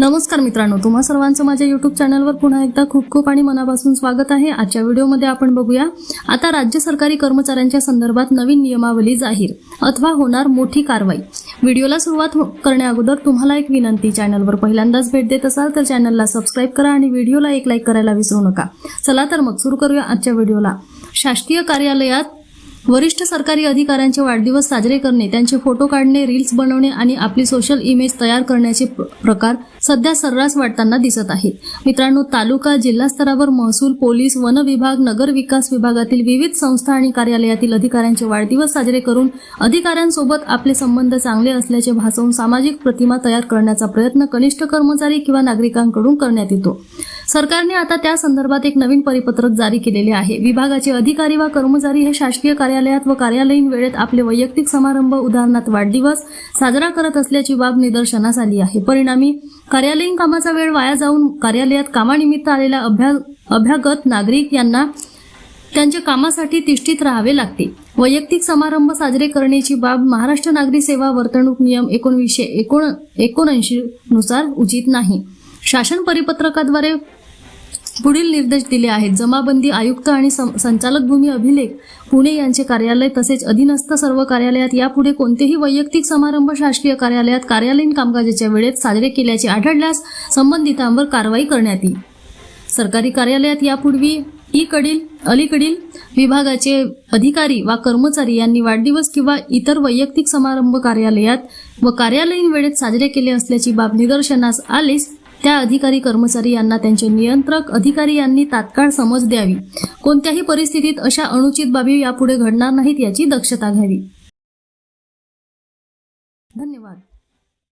नमस्कार मित्रांनो तुम्हा सर्वांचं माझ्या युट्यूब चॅनलवर पुन्हा एकदा खूप खूप आणि मनापासून स्वागत आहे. आजच्या व्हिडिओमध्ये आपण बघूया आता राज्य सरकारी कर्मचाऱ्यांच्या संदर्भात नवीन नियमावली जाहीर अथवा होणार मोठी कारवाई. व्हिडिओला सुरुवात हो- करण्याअगोदर तुम्हाला एक विनंती चॅनलवर पहिल्यांदाच भेट देत असाल तर चॅनलला सबस्क्राईब करा आणि व्हिडिओला एक लाईक करायला विसरू नका. चला तर मग सुरू करूया आजच्या व्हिडिओला शासकीय कार्यालयात वरिष्ठ सरकारी अधिकाऱ्यांचे वाढदिवस साजरे करणे त्यांचे फोटो काढणे रील्स बनवणे आणि आपली सोशल इमेज तयार करण्याचे प्रकार सध्या सर्रास वाटताना दिसत आहे मित्रांनो तालुका जिल्हा स्तरावर महसूल पोलीस वन विभाग नगर विकास विभागातील विविध संस्था आणि कार्यालयातील अधिकाऱ्यांचे वाढदिवस साजरे करून अधिकाऱ्यांसोबत आपले संबंध चांगले असल्याचे भासवून सामाजिक प्रतिमा तयार करण्याचा प्रयत्न कनिष्ठ कर्मचारी किंवा नागरिकांकडून करण्यात येतो. सरकारने आता त्या संदर्भात एक नवीन परिपत्रक जारी केलेले आहे. विभागाचे अधिकारी व कर्मचारी हे शासकीय कार्य कार्यालयात व कार्यालयीन वेळेत आपले वैयक्तिक समारंभ उदाहरणार्थ वाढदिवस साजरा करत असल्याची बाब निदर्शनास आली आहे. परिणामी कार्यालयीन कामाचा वेळ वाया जाऊन कार्यालयात कामानिमित्त आलेल्या अभ्या अभ्यागत नागरिक यांना त्यांच्या कामासाठी तिष्ठित राहावे लागते. वैयक्तिक समारंभ साजरे करण्याची बाब महाराष्ट्र नागरी सेवा वर्तणूक नियम एकोणवीसशे एकोण एकोणऐंशी नुसार उचित नाही. शासन परिपत्रकाद्वारे पुढील निर्देश दिले आहेत. जमाबंदी आयुक्त आणि सं- संचालक भूमी अभिलेख पुणे यांचे कार्यालय तसेच अधीनस्थ सर्व कार्यालयात यापुढे कोणतेही वैयक्तिक समारंभ शासकीय कार्यालयात कार्यालयीन कामकाजाच्या वेळेत साजरे केल्याचे आढळल्यास संबंधितांवर कारवाई करण्यात येईल. सरकारी कार्यालयात यापूर्वी इकडील अलीकडील विभागाचे अधिकारी वा कर्मचारी यांनी वाढदिवस किंवा इतर वैयक्तिक समारंभ कार्यालयात व कार्यालयीन वेळेत साजरे केले असल्याची बाब निदर्शनास आलीस त्या अधिकारी कर्मचारी यांना त्यांचे नियंत्रक अधिकारी यांनी तात्काळ समज द्यावी. कोणत्याही परिस्थितीत अशा अनुचित बाबी यापुढे घडणार नाहीत याची दक्षता घ्यावी. धन्यवाद.